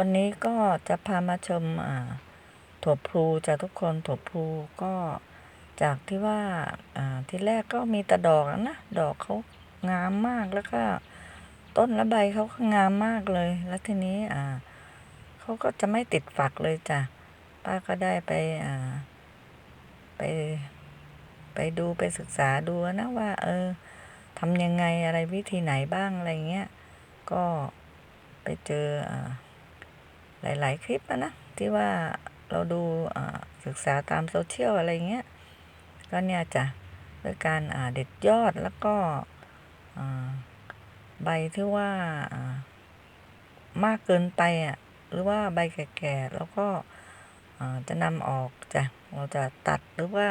วันนี้ก็จะพามาชมถั่วพลูจากทุกคนถั่วพลูก็จากที่ว่าที่แรกก็มีแต่ดอกนะดอกเขางามมากแล้วก็ต้นและใบเขาก็งามมากเลย แล้วทีนี้เขาก็จะไม่ติดฝักเลยจ้ะป้าก็ได้ไปไป ไปดูไปศึกษาดูนะว่า เออทำยังไงอะไรวิธีไหนบ้างอะไรเงี้ยก็ไปเจออ หลาย ๆ คลิปนะ ที่ว่าเราดูศึกษาตามโซเชียลอะไรเงี้ย ก็เนี่ยจ้ะโดยการเด็ดยอดแล้วก็ใบที่ว่ามากเกินไปอะหรือว่าใบแก่ๆแล้วก็จะนำออกจ้ะเราจะตัดหรือว่า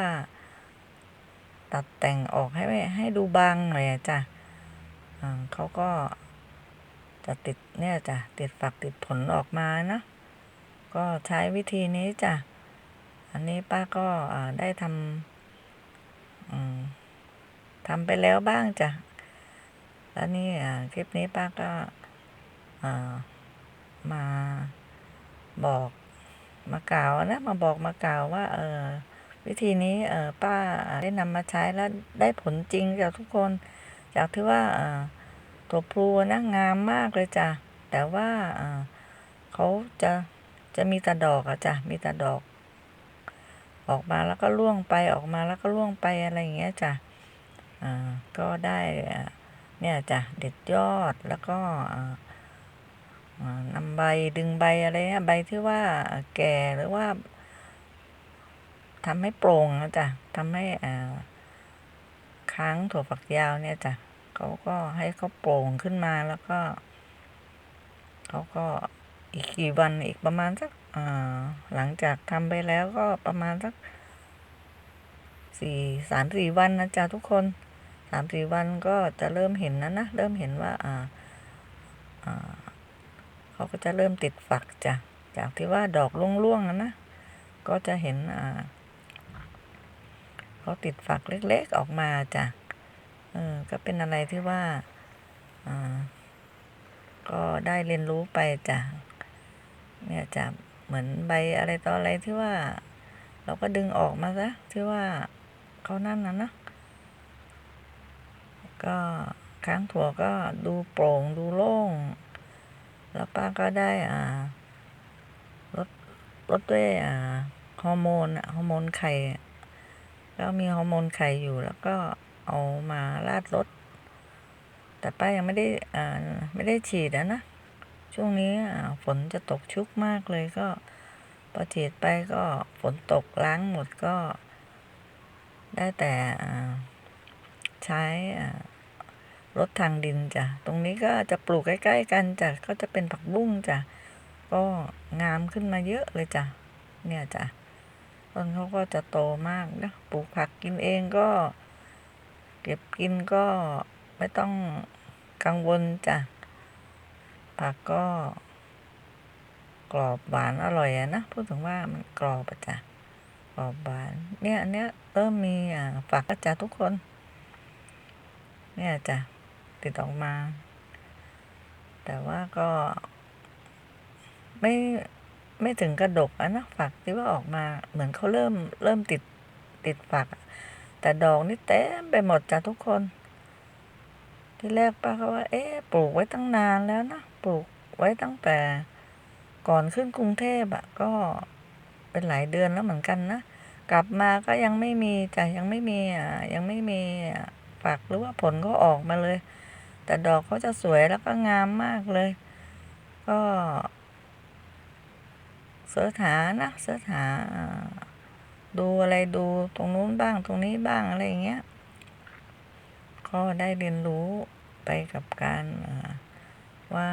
ตัดแต่งออกให้ให้ดูบางหน่อยจ้ะเขาก็ จะติดเนี่ยจ้ะติดฝักติดผลออกมาเนาะก็ใช้วิธีนี้จ้ะอันนี้ป้าก็ได้ทำทำไปแล้วบ้างจ้ะแล้วนี่คลิปนี้ป้าก็มาบอกมากล่าวนะมาบอกมากล่าวว่า เออวิธีนี้เออป้าได้นำมาใช้แล้วได้ผลจริงจากทุกคน จากที่ว่าเออ ตัวพลูนะงามมากเลยจ้ะแต่ว่าเขาจะจะมีแต่ดอกอะจ้ะมีแต่ดอก ออกมาแล้วก็ร่วงไปออกมาแล้วก็ร่วงไปอะไรอย่างเงี้ยจ้ะก็ได้เนี่ยจ้ะเด็ดยอดแล้วก็นำใบดึงใบอะไรนี่ยใบที่ว่าแก่หรือว่าทำให้โปร่งนะจ้ะทำให้ค้างถั่วฝักยาวเนี่ยจ้ะ เขาก็ให้เขาโปร่งขึ้นมาแล้วก็ เขาก็อีกกี่วันอีกประมาณสักหลังจากทำไปแล้วก็ประมาณสักสี่สามสี่วันนะจ๊ะทุกคนสามสี่วันก็จะเริ่มเห็นนะนะเริ่มเห็นว่าอ่าอ่าเขาก็จะเริ่มติดฝักจ้ะจากที่ว่าดอกร่วงๆนะนะก็จะเห็นอ่าเขาติดฝักเล็กๆออกมาจ้ะ เออก็เป็นอะไรที่ว่าอ่าก็ได้เรียนรู้ไปจ้ะเนี่ยจะเหมือนใบอะไรต่ออะไรที่ว่า เราก็ดึงออกมาซะที่ว่าเขานั่นนะนะก็ค้างถั่วก็ดูโปร่งดูโล่ง แล้วป้าก็ได้อ่าลดลดด้วยอ่าฮอร์โมนฮอร์โมนไข่แล้วมีฮอร์โมนไข่อยู่แล้วก็ เอามาราดรถ แต่ป้ายังไม่ได้อ่าไม่ได้ฉีดนะนะ ช่วงนี้ฝนจะตกชุกมากเลยก็พอฉีดไปก็ฝนตกล้างหมดก็ ได้แต่ใช้รถทางดินจ้ะ ตรงนี้ก็จะปลูกใกล้ ๆ กันจ้ะ ก็จะเป็นผักบุ้งจ้ะ ก็งามขึ้นมาเยอะเลยจ้ะ เนี่ยจ้ะต้นเขาก็จะโตมากนะ ปลูกผักกินเองก็ ก็บกินก็ไม่ต้องกังวลจ้ะผักก็กรอบหวานอร่อยอะนะพูดถึงว่ามันกรอบปะจ้ะกรอบหวาน เนี่ยอันเนี้ยเริ่มมีอ่าฝักกระจ้ะทุกคน เนี่ยจ้ะติดออกมา แต่ว่าก็ ไม่ไม่ถึงกระดกอะนะฝักที่ว่าออกมาเหมือนเขาเริ่มเริ่มติดติดฝัก แต่ดอกนี่เต็มไปหมดจ้ะทุกคน ที่แรกป้าก็ว่า เอ๊ะปลูกไว้ตั้งนานแล้วนะปลูกไว้ตั้งแต่ก่อนขึ้นกรุงเทพอะก็เป็นหลายเดือนแล้วเหมือนกันนะกลับมาก็ยังไม่มีจ้ะยังไม่มีอะยังไม่มีฝักหรือว่าผลก็ออกมาเลย แต่ดอกเขาจะสวยแล้วก็งามมากเลย ก็เสิร์ชหานะเสิร์ชหา ดูอะไรดูตรงนู้นบ้างตรงนี้บ้างอะไรอย่างเงี้ย ก็ได้เรียนรู้ไปกับการว่า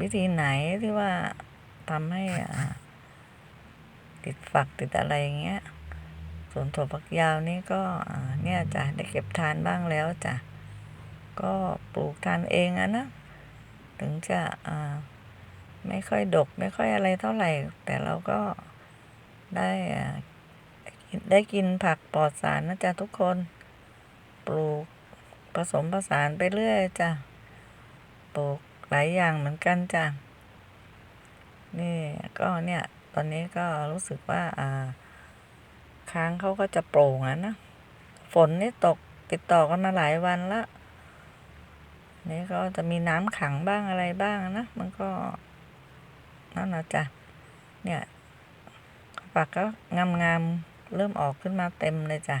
วิธีไหนที่ว่าทำให้ติดฝักติดอะไรอย่างเงี้ย ส่วนถั่วฝักยาวนี่ก็เนี่ยจ้ะได้เก็บทานบ้างแล้วจ้ะก็ปลูกทานเองอะนะถึงจะไม่ค่อยดกไม่ค่อยอะไรเท่าไหร่ แต่เราก็ได้ ได้กินผักปลอดสารนะจ๊ะทุกคน ปลูกผสมผสานไปเรื่อยจ้ะ ปลูกหลายอย่างเหมือนกันจ้ะ นี่ก็เนี่ยตอนนี้ก็รู้สึกว่าอ่า ค้างเขาก็จะโปร่งแล้วนะ ฝนนี่ตกติดต่อกันมาหลายวันละนี่ก็จะมีน้ำขังบ้างอะไรบ้างนะ มันก็นั่นนะจ๊ะเนี่ยฝักก็งามๆ เริ่มออกขึ้นมาเต็มเลยจ้ะ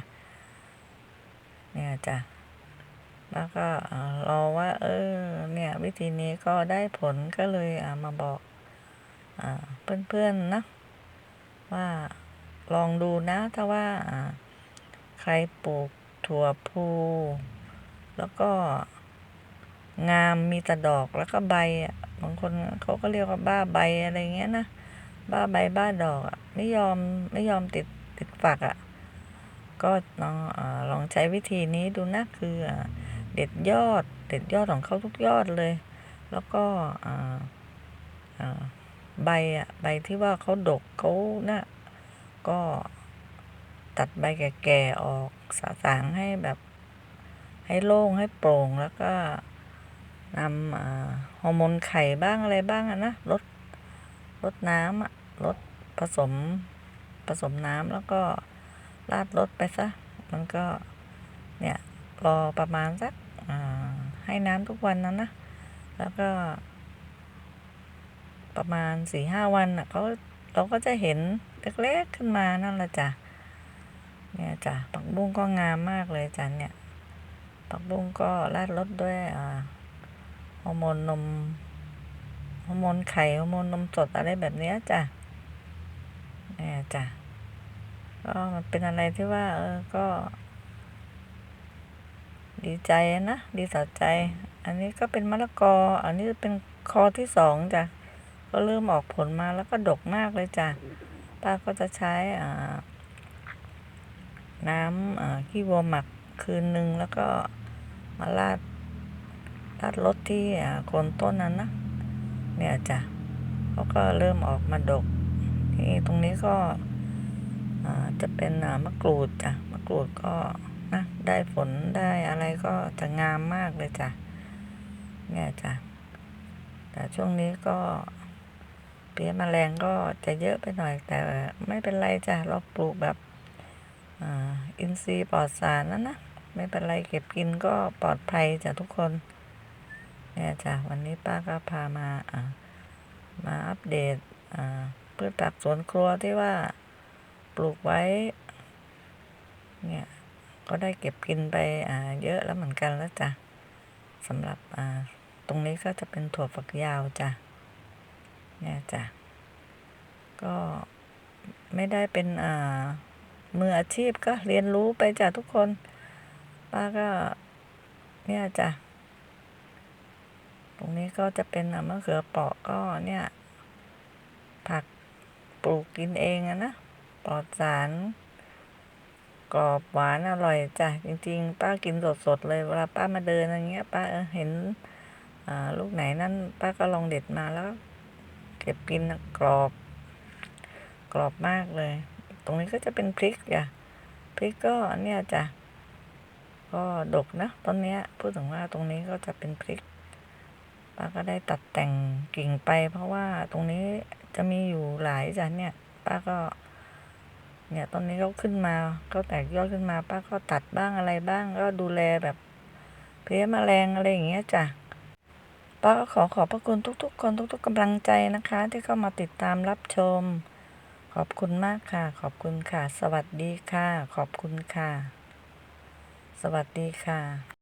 เนี่ยจ้ะ แล้วก็รอว่า เออ เนี่ย วิธีนี้ก็ได้ผลก็เลยอ่ามาบอกอ่าเพื่อนๆนะว่าลองดูนะถ้าว่าอ่าใครปลูกถั่วพูแล้วก็งามมีแต่ดอกแล้วก็ใบอะบางคนเขาก็เรียกว่าบ้าใบอะไรเงี้ยนะบ้าใบบ้าดอกอะไม่ยอมไม่ยอมติด ติดฝักอะ ก็ลองอลองใช้วิธีนี้ดูนะคืออเด็ดยอด เด็ดยอดของเขาทุกยอดเลย แล้วก็ใบอะใบที่ว่าเขาดกเขานะ่ะก็ตัดใบแก่ๆออกสะสางให้แบบให้โล่งให้โปร่งแล้วก็นำฮอร์โมนไข่บ้างอะไรบ้างอะนะลดลดน้ำอะลดผสม ผสมน้ำแล้วก็ราดลดไปซะ มันก็ เนี่ย รอประมาณสักให้น้ำทุกวันนะนะ แล้วก็ ประมาณสี่ห้าวันอะเขาเราก็จะเห็นเล็กๆขึ้นมานั่นแหละจ้ะ เนี่ยจ้ะผักบุ้งก็งามมากเลยจ้ะเนี่ยผักบุ้งก็ราดรสด้วยฮอร์โมนนมฮอร์โมนไข่ฮอร์โมนนมสดอะไรแบบนี้จ้ะเนี่ยจ้ะ ก็มันเป็นอะไรที่ว่า เออก็ ดีใจนะ ดีต่อใจ อันนี้ก็เป็นมะละกอ อันนี้เป็นคอที่สองจ้ะ ก็เริ่มออกผลมาแล้วก็ดกมากเลยจ้ะ ป้าก็จะใช้อ่าน้ำขี้วัวหมักคืนหนึ่งแล้วก็มาราดราดรถที่โคนต้นนั้นนะเนี่ยจ้ะเขาก็เริ่มออกมาดกนี่ตรงนี้ก็ จะเป็นมะกรูดจ้ะมะกรูดก็นะได้ฝนได้อะไรก็จะงามมากเลยจ้ะเนี่ยจ้ะแต่ช่วงนี้ก็เพี้ยแมลงก็จะเยอะไปหน่อยแต่ไม่เป็นไรจ้ะเราปลูกแบบอินทรีย์ปลอดสารนั่นนะไม่เป็นไรเก็บกินก็ปลอดภัยจ้ะทุกคนเนี่ยจ้ะวันนี้ป้าก็พามาอ่ามาอัปเดตอ่าพืชผักสวนครัวที่ว่า ลูกไว้ เนี่ย ก็ได้เก็บกินไปอ่าเยอะแล้วเหมือนกันแล้วจ้ะสำหรับอ่าตรงนี้ก็จะเป็นถั่วฝักยาวจ้ะเนี่ยจ้ะก็ไม่ได้เป็นอ่ามืออาชีพก็เรียนรู้ไปจ้ะทุกคน ป้าก็เนี่ยจ้ะตรงนี้ก็จะเป็นมะเขือเปราะก็เนี่ย ผักปลูกกินเองอะนะ ปลอดสาร กรอบหวานอร่อยจ้ะจริง ๆ ป้ากินสดๆเลยเวลาป้ามาเดินอย่างเงี้ย ป้าเห็นลูกไหนนั่นป้าก็ลองเด็ดมาแล้ว เก็บกินกรอบ กรอบมากเลย ตรงนี้ก็จะเป็นพริกจ้ะพริกก็เนี่ยจ้ะก็ดกนะต้นเนี้ยพูดถึงว่าตรงนี้ก็จะเป็นพริกป้าก็ได้ตัดแต่งกิ่งไป เพราะว่าตรงนี้จะมีอยู่หลายจ้ะเนี่ย ป้าก็ เนี่ยตอนนี้ก็ขึ้นมาก็แตกยอดขึ้นมาป้าก็ตัดบ้างอะไรบ้าง ก็ดูแลแบบ เพี้ยแมลงอะไรอย่างเงี้ยจ้ะป้าก็ขอขอบพระคุณทุก ๆ คนทุก ๆกำลังใจนะคะ ที่เข้ามาติดตามรับชม ขอบคุณมากค่ะ ขอบคุณค่ะ สวัสดีค่ะ ขอบคุณค่ะ สวัสดีค่ะ